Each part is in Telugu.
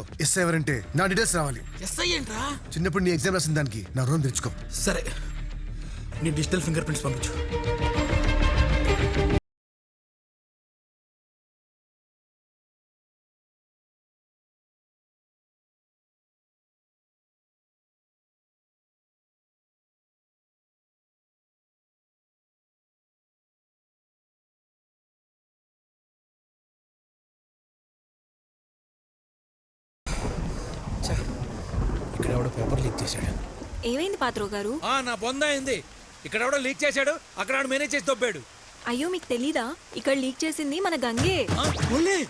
లో ఎస్ ఎవరంటే నా డీటెయిల్స్ రావాలి. ఎస్ఐ ఏంట్రా? చిన్నప్పుడు నీ ఎగ్జామ్ రాసిన దానికి నా రుణం తెచ్చుకో సరే. నీ డిజిటల్ ఫింగర్ ప్రింట్స్ పంపించు. చేశాడు ఏమైంది పాత్రో గారు? ఆ నా బొంద అయింది. ఇక్కడ ఎవడో లీక్ చేశాడు అక్కడ ఆడు మేనేజ్ చేసి దొబ్బాడు. అయ్యో మీకు తెలీదా? ఇక్కడ లీక్ చేసింది మన గంగే. ఆ, ఓలే.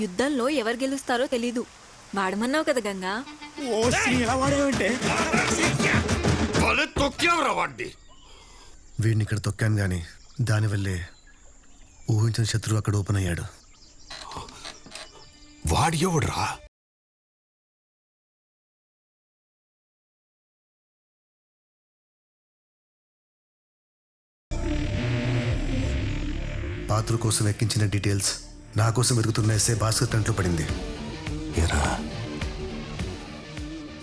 యుద్ధంలో ఎవరు గెలుస్తారో తెలీదు. వాడమన్నావు కదా గంగా. భలే తొక్కావురా వాడిని వీడిని ఇక్కడ తొక్కాను గాని దానివల్లే ఊహించిన శత్రువు అక్కడ ఓపెన్ అయ్యాడు. వాడి ఎవడురా? పాత్ర కోసం ఎక్కించిన డీటెయిల్స్ నా కోసం వెతుకుతున్న ఎస్ఏ భాస్కర్ కంట్లో పడింది. ఎరా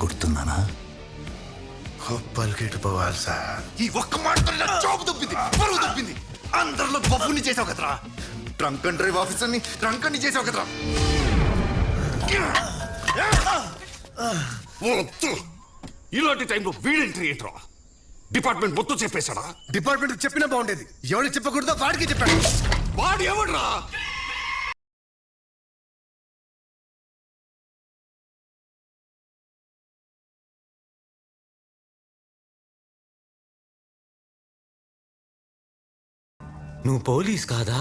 గుర్తున్నానా? పలికేటు పోవాలి సార్. ఈ ఒక్క మాటతో నా జాబ్ దొబ్బింది పరువు దొబ్బింది. అందరిలో బబ్బుని చేసావు కదరా. ట్రంక్ అండ్ డ్రైవ్ ఆఫీసర్ని ట్రంక్ అని చేసావు కదరా. వద్దు ఇలాంటి టైంలో వీడెంట్రీ ఏంట్రా? డిపార్ట్మెంట్ మొత్తం చెప్పేశాడా? డిపార్ట్మెంట్ చెప్పినా బాగుండేది. ఎవరికి చెప్పకూడదో వాడికి చెప్పాడు. వాడు ఎవడ్రా నువ్వు పోలీస్ కాదా?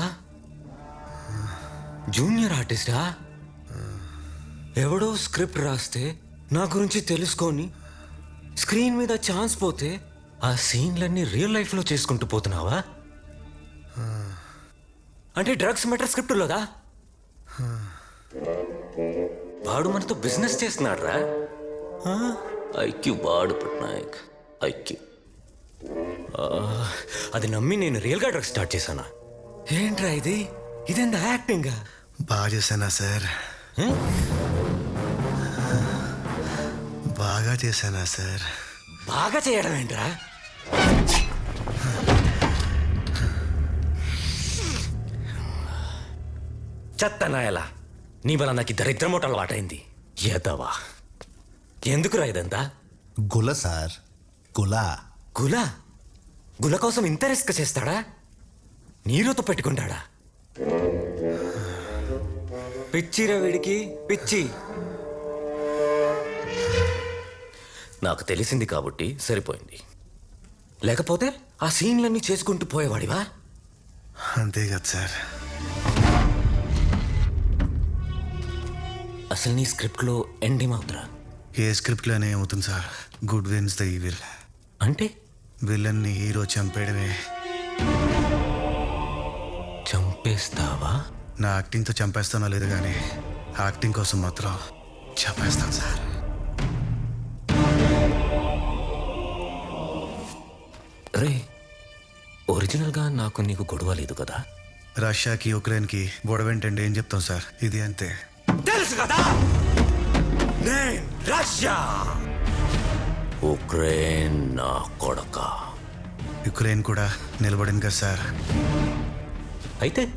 జూనియర్ ఆర్టిస్టా? ఎవడో స్క్రిప్ట్ రాస్తే నా గురించి తెలుసుకొని స్క్రీన్ మీద ఛాన్స్ పోతే ఆ సీన్లన్నీ రియల్ లైఫ్లో చేసుకుంటూ పోతున్నావా? అంటే డ్రగ్స్ మెటర్ స్క్రిప్ట్లోదా వాడు మనతో బిజినెస్ చేస్తున్నాడు రా ఐక్యూ బాడు పట్నాయక్. ఐక్యూ అది నమ్మి నేను రియల్గా డ్రగ్స్ స్టార్ట్ చేశానా? ఏంట్రా ఇది? ఇదెంత యాక్టింగ్ బాగా చేశానా సార్? బాగా చేశానా సార్? బాగా చేయడం ఏంట్రా? చెత్త నాయలా నీ వల్ల నాకు దరిద్రమూట అలవాటైంది. ఎదవా ఎందుకురా ఇదంతా? గుల సార్. గుల. గుల? గుల కోసం ఇంత రిస్క్ చేస్తాడా? నీరుతో పెట్టుకుంటాడా? పిచ్చిరా వీడికి పిచ్చి. నాకు తెలిసింది కాబట్టి సరిపోయింది. లేకపోతే ఆ సీన్లన్నీ చేసుకుంటూ పోయేవాడివా? అంతే కదా సార్. అసలు నీ స్క్రిప్ట్లో ఎండింగ్ అవుతురా? ఏ స్క్రిప్ట్లోనే ఏమవుతుంది sir. Good wins the evil అంటే? విలన్ని హీరో చంపేయడమే. చంపేస్తావా? నా యాక్టింగ్తో చంపేస్తానో లేదు కానీ యాక్టింగ్ కోసం మాత్రం చంపేస్తాను సార్. రే ఒరిజినల్గా నాకు నీకు గొడవ లేదు కదా? రష్యాకి ఉక్రెయిన్కి గొడవ ఏంటంటే ఏం చెప్తాం సార్? ఇది అంతే. తెలుసు కదా నేను రష్యా ఉక్రెయిన్ నా కొడక? యుక్రెయిన్ కూడా నిలబడింది కదా సార్. అయితే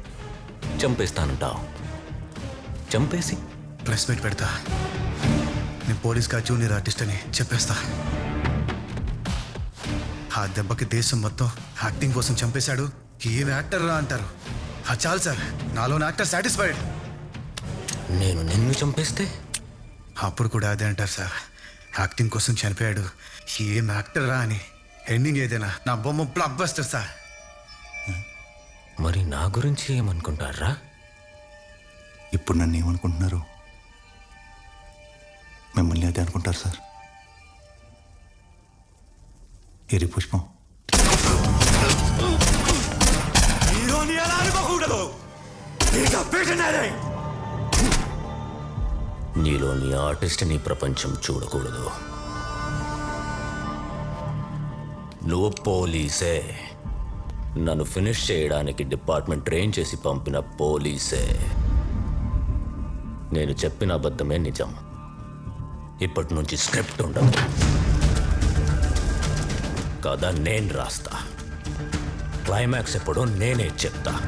చంపేస్తానంటావు. చంపేసి? ప్రెస్ మీట్ పెడతా. నేను పోలీస్ కా జూనియర్ ఆర్టిస్ట్ అని చెప్పేస్తా. ఆ దెబ్బకి దేశం మొత్తం యాక్టింగ్ కోసం చంపేశాడు. ఏం యాక్టర్ రా అంటారు? ఆ చాలు సార్. నాలోని యాక్టర్ సాటిస్ఫైడ్. నేను నిన్ను చంపేస్తే? అప్పుడు కూడా అదే అంటారు సార్. యాక్టింగ్ కోసం చనిపోయాడు. ఏం యాక్టర్ రా అని. ఎండింగ్ ఏదైనా. నా బొమ్మ బ్లాక్ బస్టర్ సార్. మరి నా గురించి ఏమనుకుంటారా ఇప్పుడు నన్ను ఏమనుకుంటున్నారు? మిమ్మల్ని అదే అనుకుంటారు సార్. ఎరి పుష్పం? నీలోని నీలో నీ ఆర్టిస్ట్ని ప్రపంచం చూడకూడదు. నువ్వు పోలీసే. నన్ను ఫినిష్ చేయడానికి డిపార్ట్మెంట్ ట్రైన్ చేసి పంపిన పోలీసే. నేను చెప్పిన అబద్ధమే నిజం. ఇప్పటి నుంచి స్క్రిప్ట్ ఉండదు. కథ నేను రాస్తా. క్లైమాక్స్ ఎప్పుడో నేనే చెప్తా.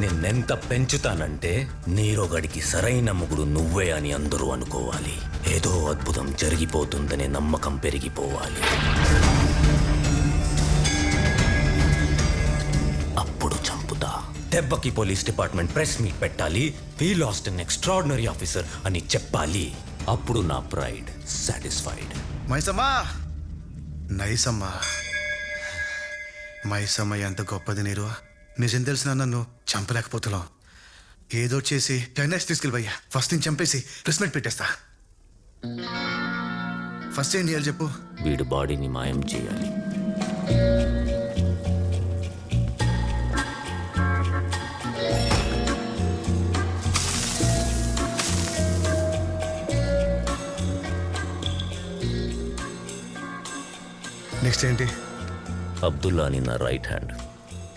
నిన్నెంత పెంచుతానంటే నీరోగడికి సరైన ముగుడు నువ్వే అని అందరూ అనుకోవాలి. ఏదో అద్భుతం జరిగిపోతుందనే నమ్మకం పెరిగిపోవాలి. అప్పుడు చంపుతా. దెబ్బకి పోలీస్ డిపార్ట్మెంట్ ప్రెస్ మీట్ పెట్టాలి. We lost an extraordinary officer అని చెప్పాలి. అప్పుడు నా ప్రైడ్ సాటిస్ఫైడ్. మైసమ్మా! నైసమ్మా! మైసమ్మ ఎంత గొప్పది నీరు. నిజం తెలిసిన నన్ను చంపలేకపోతున్నావు. ఏదో చేసి క్లైనాక్స్ తీసుకెళ్ళిపోయా ఫస్ట్ నేను చంపేసి ప్రెస్ మీట్ పెట్టేస్తా. ఫస్ట్ ఏం చేయాలి చెప్పు? వీడి బాడీని మాయం చేయాలి. నెక్స్ట్ ఏంటి? అబ్దుల్లా అని నా రైట్ హ్యాండ్.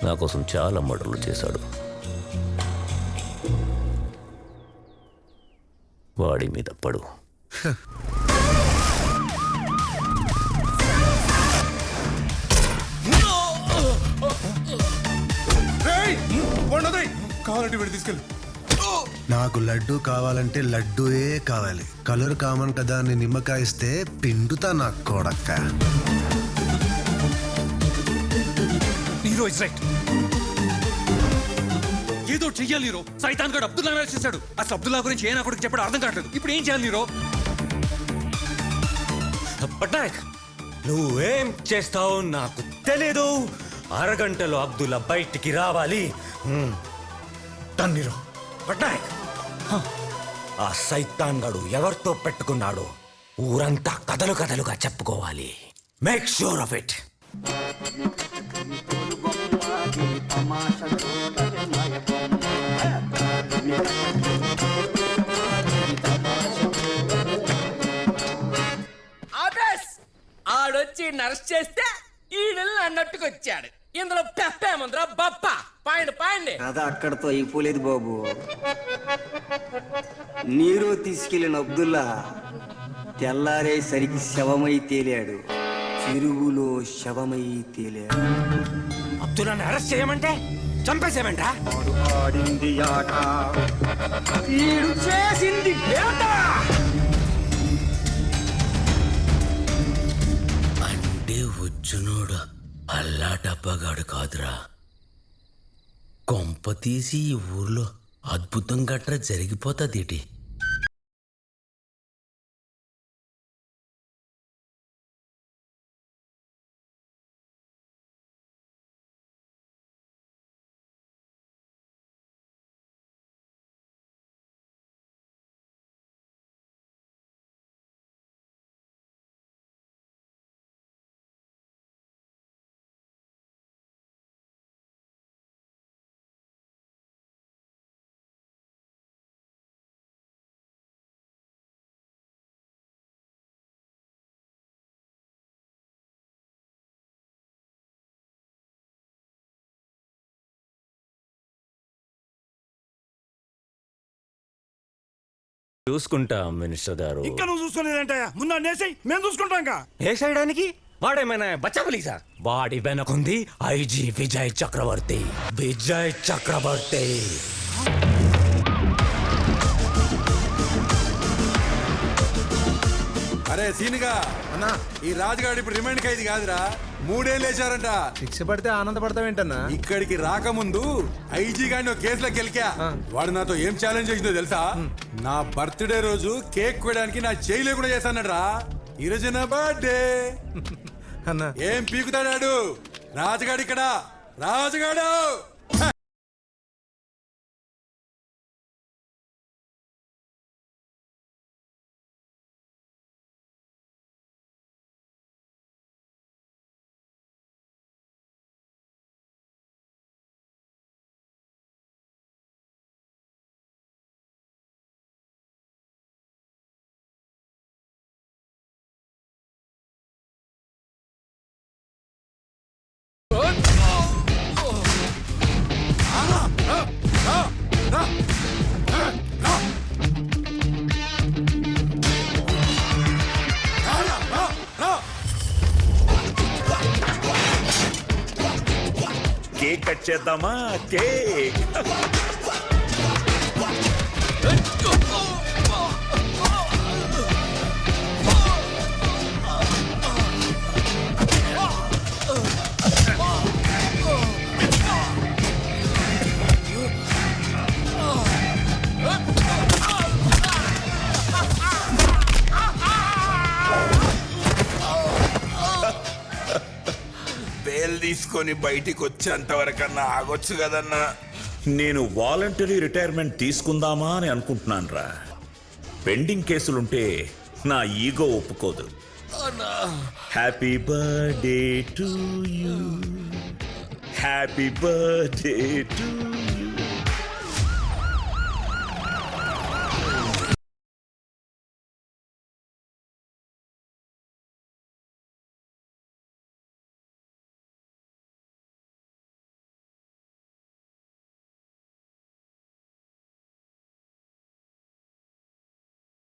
నా కోసం చాలా మర్డర్లు చేశాడు. వాడి మీద పడు. కావాలంటే వీడు తీసుకెళ్ళి. నాకు లడ్డు కావాలంటే లడ్డూయే కావాలి. కలర్ కామన్ కదా అని నిమ్మకాయ ఇస్తే పిండుతా నాకు కొడక్క హీరో ఇస్ రైట్. ఏదో చెయ్యాలి హీరో సైతాన్ గడు అబ్దుల్లా చేశాడు. అసలు అబ్దుల్లా గురించి ఏ నా కొడుకు చెప్పడం అర్థం కావట్లేదు. ఇప్పుడు ఏం చేయాలి హీరో పట్నాయక్ నువ్వేం చేస్తావు నాకు తెలీదు. అరగంటలో అబ్దుల్లా బయటికి రావాలి. తన్నీరు పట్నాయక్. ఆ సైతాన్ గడు ఎవరితో పెట్టుకున్నాడు ఊరంతా కథలు కథలుగా చెప్పుకోవాలి. మేక్ షూర్ ఆఫ్ ఇట్ ఆడొచ్చి నర్స్ చేస్తే ఈడల్ని అన్నట్టుకు వచ్చాడు ఇందులో పెప్పేముందిరా బప్ప. పాయండి పాయండి. కథ అక్కడతో అయిపోలేదు బాబు. నీరు తీసుకెళ్ళిన అబ్దుల్లా తెల్లారేసరికి శవమై తేలాడు. చెరువులో శవమై తేలాడు. అబ్దుల్లాని అరెస్ట్ చేయమంటే చంపేసేమంటా ఆడింది ఆట. ఈడు చేసింది వేట. అంటే వచ్చునోడు అల్లా డబ్బగాడు కాదురా. కొంప తీసి ఈ ఊర్లో అద్భుతం గట్రా జరిగిపోతుంది చూసుకుంటా మినిస్టర్ గారు. ఇంకా నువ్వు చూసుకునేదంటయ్యా ముందు నేసాయి మేము చూసుకుంటాం వేసేయడానికి వాడేమైనా బచ్చపలీసా వాడి వెనకుంది ఐజీ విజయ్ చక్రవర్తి. విజయ్ చక్రవర్తి. అరే సీనుగా. అన్నా. ఈ రాజుగాడు ఇప్పుడు రిమైండ్ ఖైదీ కాదురా. మూడేళ్ళు వేశారంట శిక్ష పడితే ఆనందపడతావేంటన్నా? ఇక్కడికి రాకముందు ఐజీ ఒక కేసులో గెలికా. వాడు నాతో ఏం ఛాలెంజ్ చేసిందో తెలుసా? నా బర్త్డే రోజు కేక్ కోయడానికి నా చేయి లేకుండా చేశానట రా ఈ రోజు నా బర్త్డే. అన్నా. ఏం పీకుతాడాడు? రాజుగాడు ఇక్కడ. రాజుగాడు! కట్ చేద్దామా? కేక్. బేల్ తీసుకొని బయటికి వచ్చేంత వరకన్నా ఆగొచ్చు కదన్నా. నేను వాలంటరీ రిటైర్మెంట్ తీసుకుందామా అని అనుకుంటున్నాను రా పెండింగ్ కేసులుంటే నా ఈగో ఒప్పుకోదు. Happy birthday to you. Happy birthday to